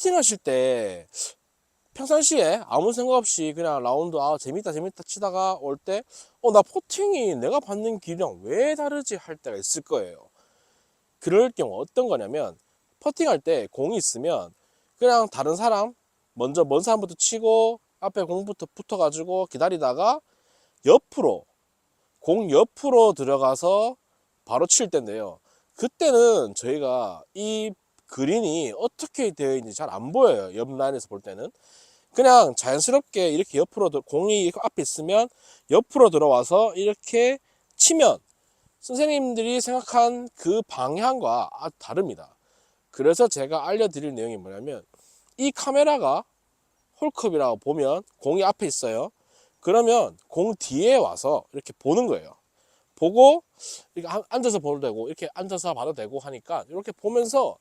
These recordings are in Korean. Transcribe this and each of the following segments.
퍼팅 하실 때 평상시에 아무 생각 없이 그냥 라운드 아 재밌다 재밌다 치다가 올 때 어나 퍼팅이 내가 받는 길이랑 왜 다르지 할 때가 있을 거예요. 그럴 경우 어떤 거냐면 퍼팅할 때 공이 있으면 그냥 다른 사람 먼저 먼 사람부터 치고 앞에 공부터 붙어가지고 기다리다가 옆으로 공 옆으로 들어가서 바로 칠 때인데요. 그때는 저희가 이 그린이 어떻게 되어 있는지 잘 안 보여요. 옆 라인에서 볼 때는. 그냥 자연스럽게 이렇게 옆으로 들- 공이 앞에 있으면 옆으로 들어와서 이렇게 치면 선생님들이 생각한 그 방향과 아주 다릅니다. 그래서 제가 알려드릴 내용이 뭐냐면 이 카메라가 홀컵이라고 보면 공이 앞에 있어요. 그러면 공 뒤에 와서 이렇게 보는 거예요. 보고 이렇게 한- 앉아서 봐도 되고 이렇게 앉아서 봐도 되고 하니까 이렇게 보면서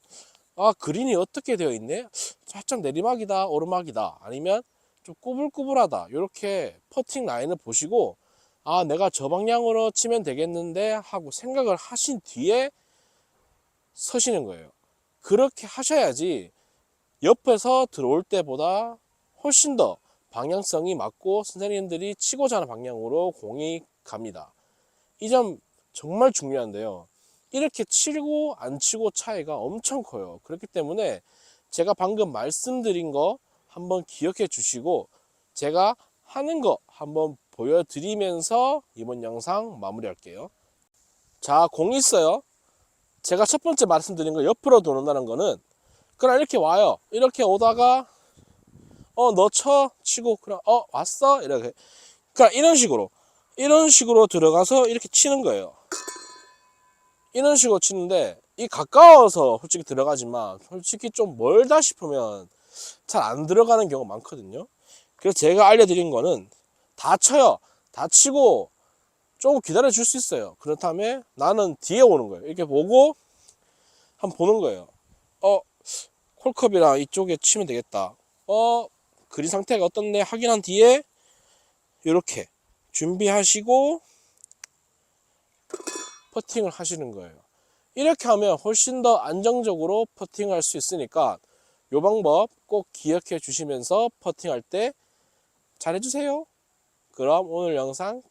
아 그린이 어떻게 되어 있네? 살짝 내리막이다 오르막이다. 아니면 좀 꾸불꾸불하다. 이렇게 퍼팅 라인을 보시고 아 내가 저 방향으로 치면 되겠는데 하고 생각을 하신 뒤에 서시는 거예요. 그렇게 하셔야지 옆에서 들어올 때보다 훨씬 더 방향성이 맞고 선생님들이 치고자 하는 방향으로 공이 갑니다. 이 점 정말 중요한데요 이렇게 치고 안 치고 차이가 엄청 커요. 그렇기 때문에 제가 방금 말씀드린 거 한번 기억해 주시고 제가 하는 거 한번 보여드리면서 이번 영상 마무리할게요. 자, 공 있어요. 제가 첫 번째 말씀드린 거 옆으로 도는다는 거는 그냥 이렇게 와요. 이렇게 오다가 어, 너 쳐 치고 그냥 어, 왔어? 이렇게. 그러니까 이런 식으로 이런 식으로 들어가서 이렇게 치는 거예요. 이런 식으로 치는데 이 가까워서 솔직히 들어가지만 솔직히 좀 멀다 싶으면 잘 안 들어가는 경우가 많거든요. 그래서 제가 알려드린 거는 다 쳐요. 다 치고 조금 기다려 줄 수 있어요. 그렇다면 나는 뒤에 오는 거예요. 이렇게 보고 한번 보는 거예요. 어, 콜컵이랑 이쪽에 치면 되겠다. 어, 그린 상태가 어떻네 확인한 뒤에 이렇게 준비하시고 퍼팅을 하시는 거예요. 이렇게 하면 훨씬 더 안정적으로 퍼팅할 수 있으니까 이 방법 꼭 기억해 주시면서 퍼팅할 때 잘해주세요. 그럼 오늘 영상!